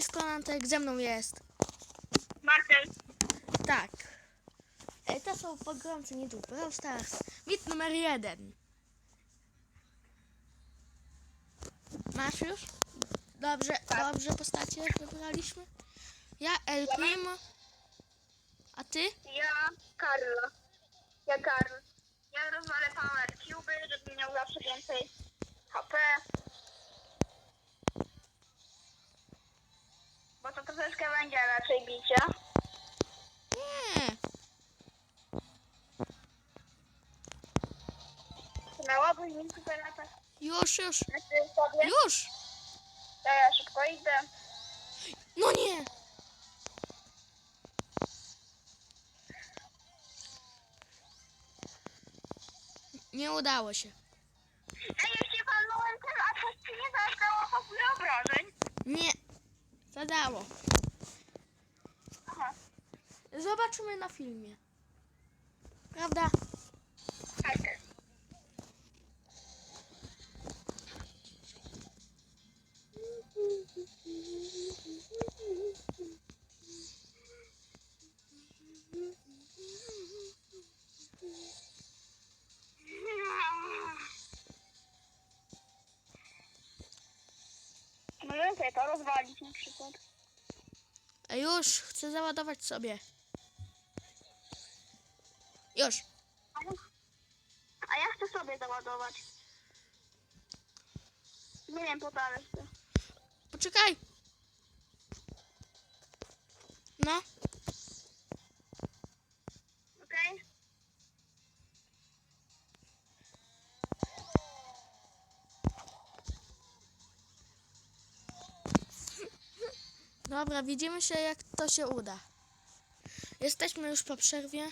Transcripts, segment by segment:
tej strony Antek, ze mną jest. Marcel. Tak. E, to są pogromcy nie tu. Brawl Stars. Mit numer jeden. Masz już? Dobrze, dobrze postacie wybraliśmy. Ja El Primo. A ty? Ja Karla. Ja Karl. Ja rozwalę Power Cube, żeby miał zawsze więcej HP. Bo to troszeczkę będzie raczej bicia. Nie. Miałoby mi super lata. Już, już. Znaczy sobie. Już. Ja szybko idę. No nie. Nie udało się. Ej, jeśli walnąłem ten, a coś ci nie zadało w ogóle obrażeń. Nie. Zadało. Aha. Zobaczymy na filmie. Prawda? Rozwalić na przykład. A już, chcę załadować sobie. Już. A ja- chcę sobie załadować. Nie wiem, po dalej chcę. Poczekaj. No, dobra, widzimy się jak to się uda. Jesteśmy już po przerwie.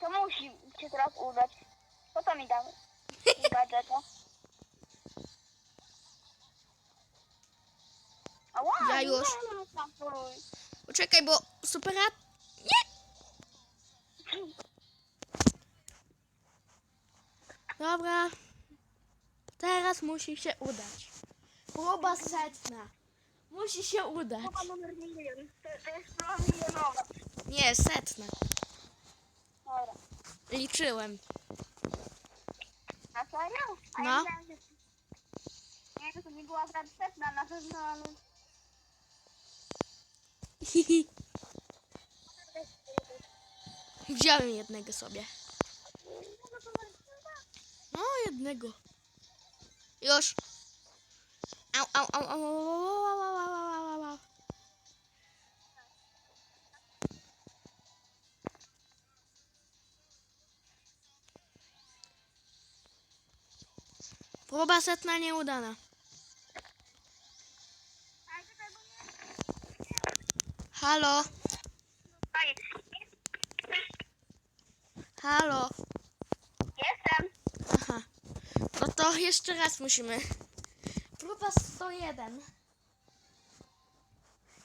To musi się teraz udać. Co to mi dały? I gadżeta. Ała, Ja nie już. tam pójść. Poczekaj, bo supera... Nie! Dobra. Teraz musi się udać. Próba setna. Musi się udać. Chyba numer milion. To, to jest próba milionowa. Nie, setna. Dobra. Liczyłem. Na serio? A No. ja myślałam, że... Nie, że to nie była akurat setna na pewno, ale... Wziąłem jednego sobie. No, jednego. Już. เอาเอาเอาเอา Próba setna nieudana. Halo? Halo? Jestem. Aha. No to jeszcze raz musimy. Próba 101.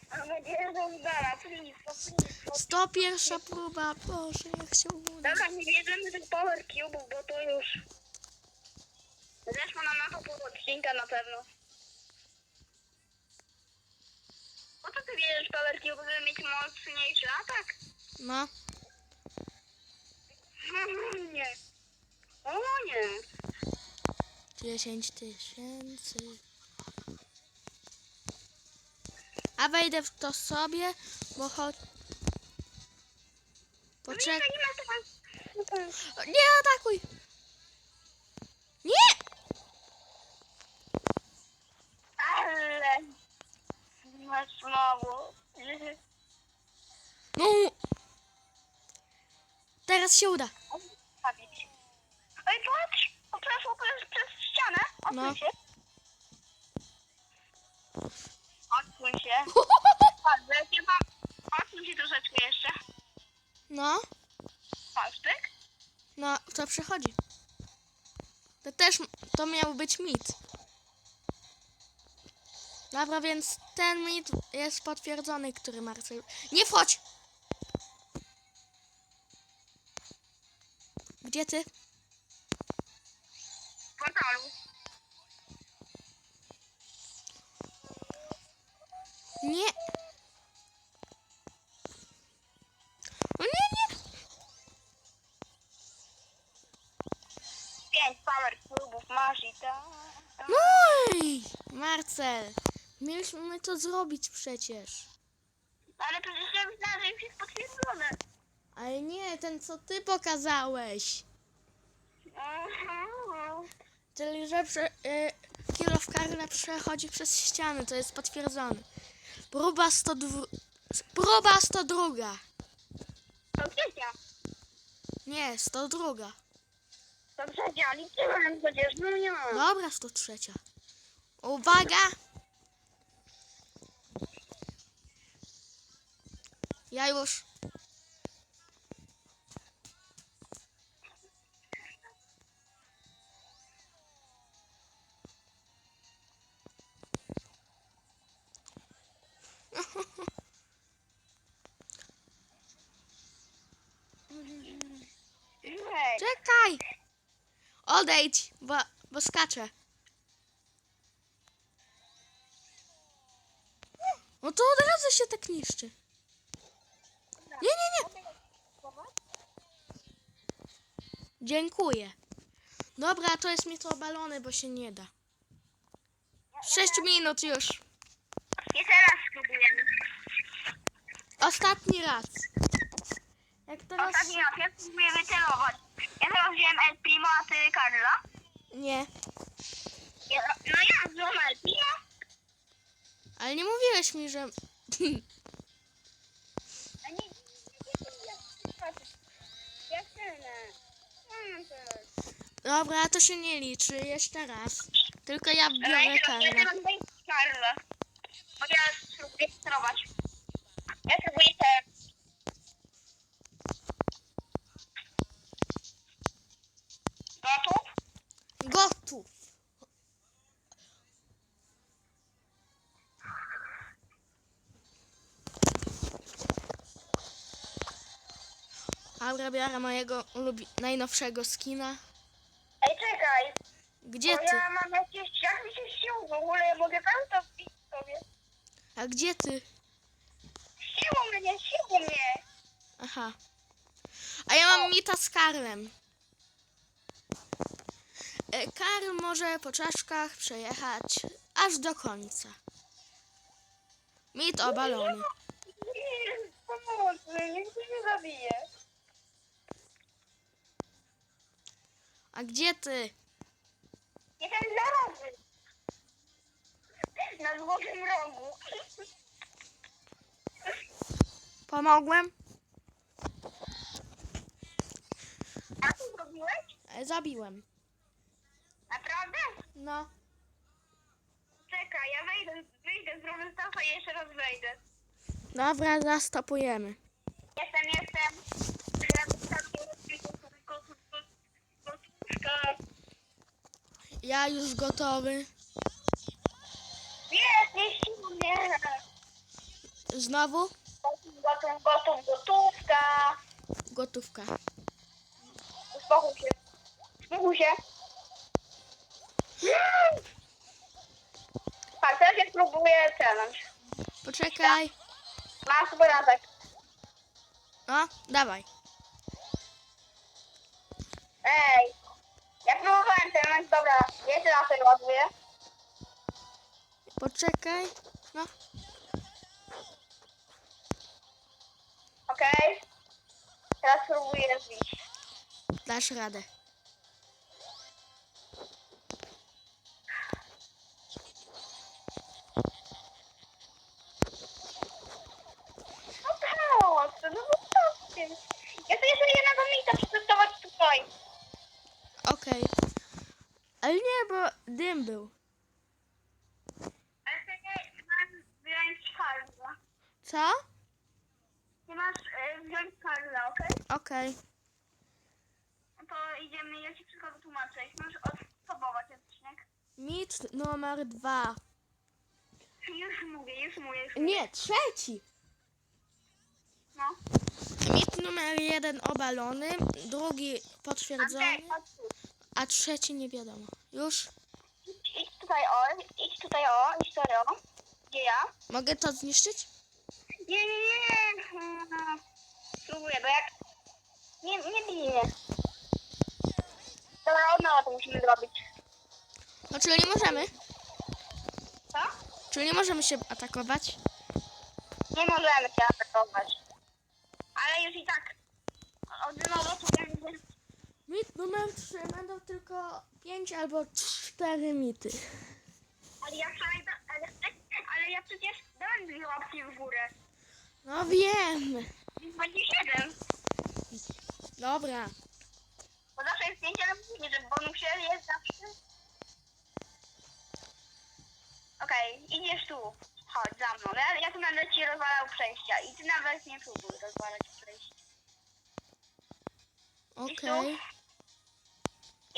Mam nadzieję, że udana. Please, no please. 101 próba. Boże, jak się uda. Dobra, nie bierzemy tych Power Cube'ów, bo to już... Zeszło nam na to pół odcinka na pewno. Po co ty bierzesz Power Cube, żeby mieć mocniejszy atak? No. nie. O nie. 10 tysięcy. A wejdę w to sobie, bo choć... Poczekaj. Nie, nie atakuj! Nie! Ale... Masz mało. No! Teraz się uda. Oj, patrz! Przeszło przez, przez ścianę. Odsuń No. się. Się. Patrz, lecie wam. Odsuń się troszeczkę jeszcze. No, Patrz, tyk. no, to przechodzi. To też, to miał być mit. Dobra, więc ten mit jest potwierdzony, który Marcel... Nie wchodź! Gdzie ty? Pięć power cubów masz i to. No i Marcel. Mieliśmy to zrobić przecież. Ale przecież ja myślałam, że już jest potwierdzone. Ale nie, ten co ty pokazałeś. Mhm. Czyli, że prze, y, kilo w karne przechodzi przez ściany, to jest potwierdzone. Próba 102. Próba 102. To trzecia. Nie, 102. To trzecia, liczyłem przecież, no nie. Dobra, 103. Uwaga! Ja już. Odejdź, bo, bo skaczę. No to od razu się tak niszczy. Nie, nie, nie. Dziękuję. Dobra, to jest mi to obalone, bo się nie da. Sześć minut już. Jeszcze raz spróbujemy. Ostatni raz. Jak teraz... Ostatni raz, ja spróbuję wycelować. Ja teraz wziąłem El Primo, a ty Karla. Nie. Ja, no ja wziąłem El Primo. Ale nie mówiłeś mi, że... A nie. Dobra, to się nie liczy. Jeszcze raz. Tylko ja biorę wejdę Karla. Bo ja sterować. Dobra, biorę mojego ulubi- najnowszego skina. Ej, czekaj. Gdzie bo ty? ja mam jakieś... Jak mi się sił w ogóle? Ja mogę tam to wbić sobie. A gdzie ty? Siło mnie, siło mnie. Aha. A ja mam mita z Karlem. E, Karl może po czaszkach przejechać aż do końca. Mit obalony. Nie, Pomocy, niech mnie nie zabije. A gdzie ty? Jestem zarozy. Na złotym rogu. Pomogłem? A co zrobiłeś? E, Zabiłem. Naprawdę? No. Czekaj, ja wejdę, wyjdę z Rowenstaffa i jeszcze raz wejdę. Dobra, zastopujemy. Jestem, jestem. Ja już gotowy. Jest, nie siło mnie. Znowu Gotów, gotów, gotów, gotówka. gotówka. Uspokój się. Uspokój się. Tak, teraz ja spróbuję challenge. Poczekaj. Mam super atak. No, dawaj. Ej, ja próbowałem challenge, dobra, jeszcze raz tego ładuję. Poczekaj. No. Okej. Teraz spróbuję zbić. Dasz radę. Dym był. Ale ty nie masz wziąć Karla. Co? Nie masz e, wziąć Karla, okej? Okej. No to idziemy, ja ci wszystko wytłumaczę. Możesz odstopować odcinek. Mit numer dwa. Już mówię, już mówię, już mówię. Nie, trzeci. No. Mit numer jeden obalony, drugi potwierdzony, a trzeci nie wiadomo. Już? Tutaj o, idź tutaj o, idź tutaj o. Gdzie ja? Mogę to zniszczyć? Nie, nie, nie. Spróbuję, bo jak... Nie, nie bij mnie. Dobra, od nowa to musimy zrobić. No, czyli nie możemy? Co? Czyli nie możemy się atakować? Nie możemy cię atakować. Ale już i tak. Od nowa to będzie... Mit numer 3 będą tylko 5 albo 4 mity. Ale ja wczoraj... Ale, ale ja przecież dałem dwie łapki w górę. No wiem. Więc będzie siedem. Dobra. Bo zawsze jest pięć, ale mówię, że bonusie jest zawsze... Okej, idziesz tu. Chodź za mną. Ja, ja tu będę ci rozwalał przejścia i ty nawet nie próbuj rozwalać przejść. Okej.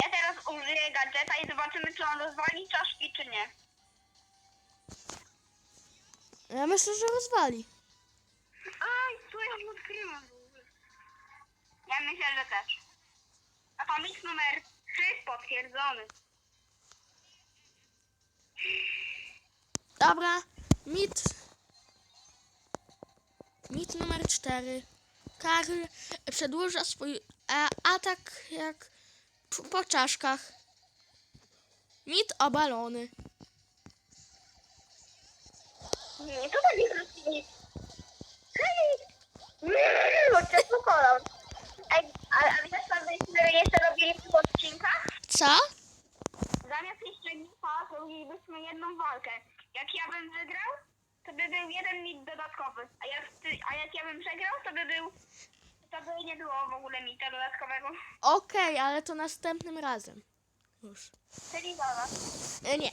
Ja teraz użyję gadżeta i zobaczymy, czy on rozwali czaszki, czy nie. Ja myślę, że rozwali. Aj, co ja już odkryłam? Ja myślę, że też. A pamięć numer 3 potwierdzony. Dobra. Mit. Mit numer 4. Karl przedłuża swój e, atak jak po czaszkach. Mit obalony. Nie, to tak nie zrobili. Hej! Nie, cię pokolam. Ej, a, a wiesz, co byśmy jeszcze robili w tych odcinkach? Co? Zamiast jeszcze nipa, zrobilibyśmy jedną walkę. Jak ja bym wygrał, to by był jeden mit dodatkowy. A jak, ty, a jak ja bym przegrał, to by był... To by nie było w ogóle mita dodatkowego. Okej, ale to następnym razem. Już. Czyli dobra. E, nie.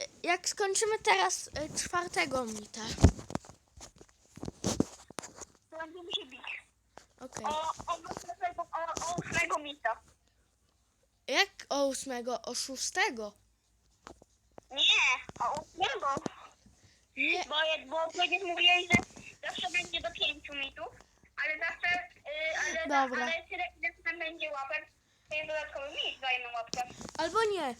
E, Jak skończymy teraz e, czwartego mita. To będziemy się bić. Okej. O, o, ósmego- o, o ósmego mita. Jak o ósmego? O szóstego? Nie, o ósmego. Nie. Bo, je- bo przecież mówiłeś, że będzie do pięciu mitów, ale zawsze, yy, ale, Dobra. ale tyle, ile tam będzie łapek, to jest dodatkowy mit za jedną łapkę. Albo nie.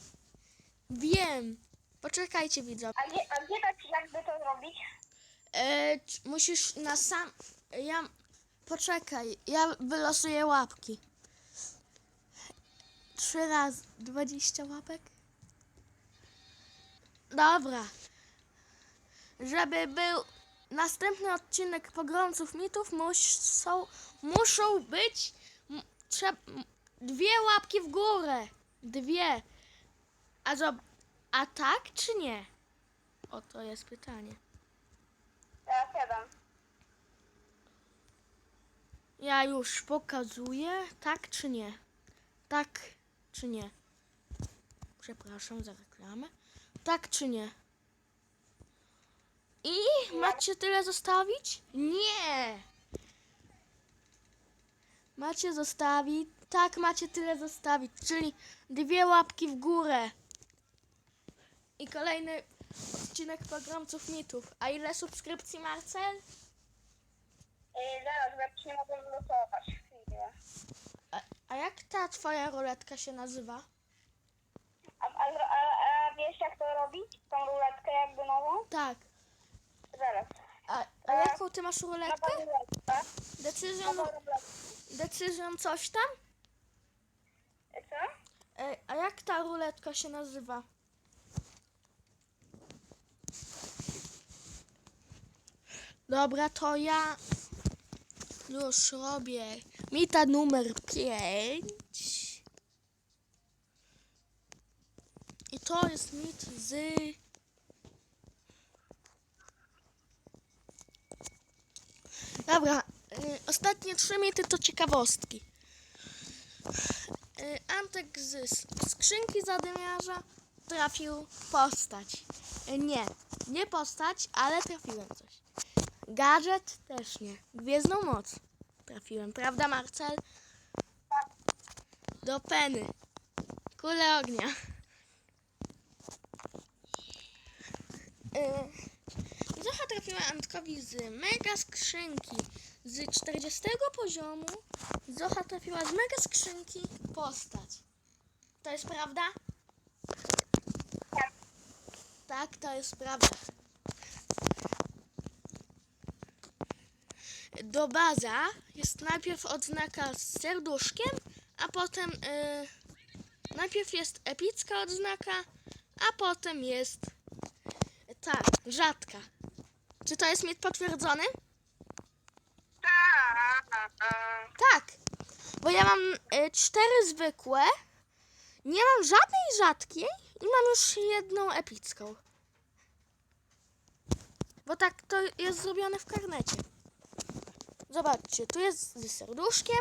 Wiem. Poczekajcie widzowie. A gdzie, a gdzie tak jakby to zrobić? E, c- musisz na sam... Ja... Poczekaj. Ja wylosuję łapki. Trzy razy. Dwadzieścia łapek? Dobra. Żeby był następny odcinek Pogromców Mitów, muszą, muszą być trzeb, dwie łapki w górę. Dwie. A, zob- a tak czy nie? O, to jest pytanie. Teraz siedem. Ja już pokazuję, tak czy nie? Tak czy nie? Przepraszam za reklamę. Tak czy nie? I macie tyle zostawić? Nie! Macie zostawić? Tak, macie tyle zostawić, czyli dwie łapki w górę. I kolejny odcinek Pogromców Mitów. A ile subskrypcji, Marcel? Yy, zaraz, bo ja już nie mogę wylosować. Chwilę. A, a jak ta twoja ruletka się nazywa? A, a, a, a wiesz jak to robić? Tą ruletkę jakby nową? Tak. Ty masz ruletkę? Decyzją, decyzją coś tam? Co? A jak ta ruletka się nazywa? Dobra, to ja już robię mita numer 5. I to jest mit z... Dobra, y, ostatnie trzy mity to ciekawostki. Y, Antek z skrzynki zadymiarza trafił postać. Y, Nie, nie postać, ale trafiłem coś. Gadżet też nie. Gwiezdną moc trafiłem, prawda Marcel? Do peny. Kule ognia. Y, Zocha trafiła Antkowi z mega skrzynki z 40 poziomu. Zocha trafiła z mega skrzynki postać. To jest prawda? Tak. Tak, to jest prawda. Do baza jest najpierw odznaka z serduszkiem, a potem y, najpierw jest epicka odznaka, a potem jest ta rzadka. Czy to jest mit potwierdzony? Tak. Tak, bo ja mam y, cztery zwykłe, nie mam żadnej rzadkiej i mam już jedną epicką. Bo tak to jest zrobione w karnecie. Zobaczcie, tu jest z serduszkiem,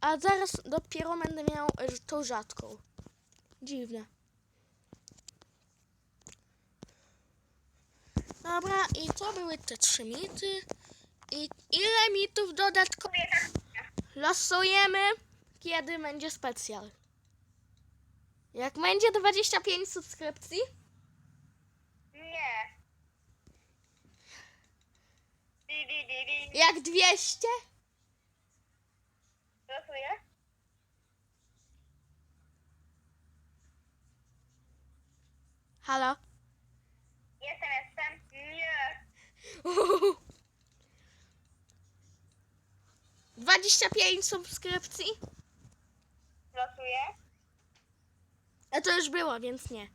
a zaraz dopiero będę miał y, tą rzadką. Dziwne. Dobra, i to były te trzy mity. I ile mitów dodatkowych? Losujemy, kiedy będzie specjal. Jak będzie 25 subskrypcji, Nie. Jak 200, Losuję? halo. Jestem, jestem. Nie. 25 subskrypcji, Losuję? a to już było, więc nie.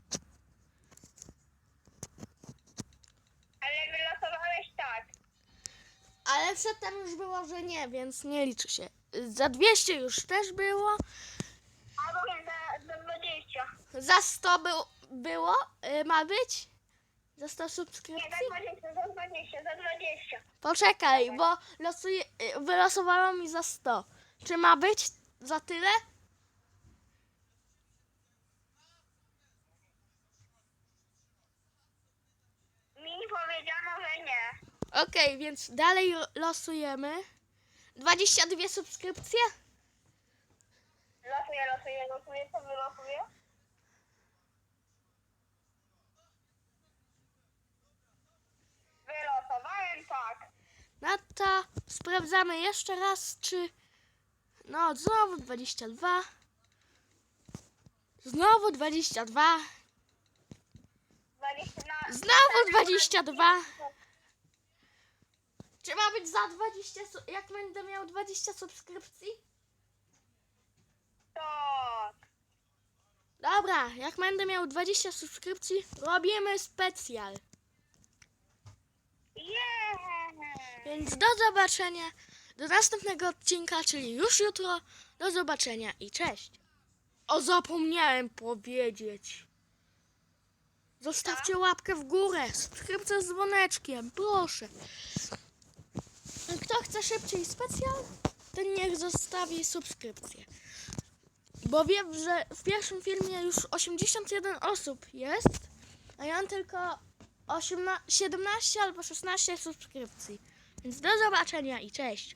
Ale wylosowałeś tak. Ale przedtem już było, że nie, więc nie liczy się. Za 200 już też było, Albo nie, za, za 20. za 100 był, było, y, ma być. Za 100 Nie, za subskrypcji. 20, za 20, za 20. Poczekaj, bo losuję, y, wylosowało mi za 100. Czy ma być za tyle? Mi powiedziano, że nie. Okej, więc dalej lo- losujemy. 22 subskrypcje? Losuję, losuję, losuję, co wylosuję? Sprawdzamy jeszcze raz, czy... No, znowu 22. Znowu 22. 20 na... Znowu 22. Czy ma być za 20, su- jak będę miał 20 subskrypcji? Tak. Dobra, jak będę miał 20 subskrypcji, robimy specjal. Yeah. Więc do zobaczenia do następnego odcinka, czyli już jutro. Do zobaczenia i cześć. O, zapomniałem powiedzieć. Zostawcie łapkę w górę, subskrypcję z dzwoneczkiem, proszę. Kto chce szybciej specjal, ten niech zostawi subskrypcję. Bo wiem, że w pierwszym filmie już 81 osób jest, a ja mam tylko 18, 17 albo 16 subskrypcji. Więc do zobaczenia i cześć.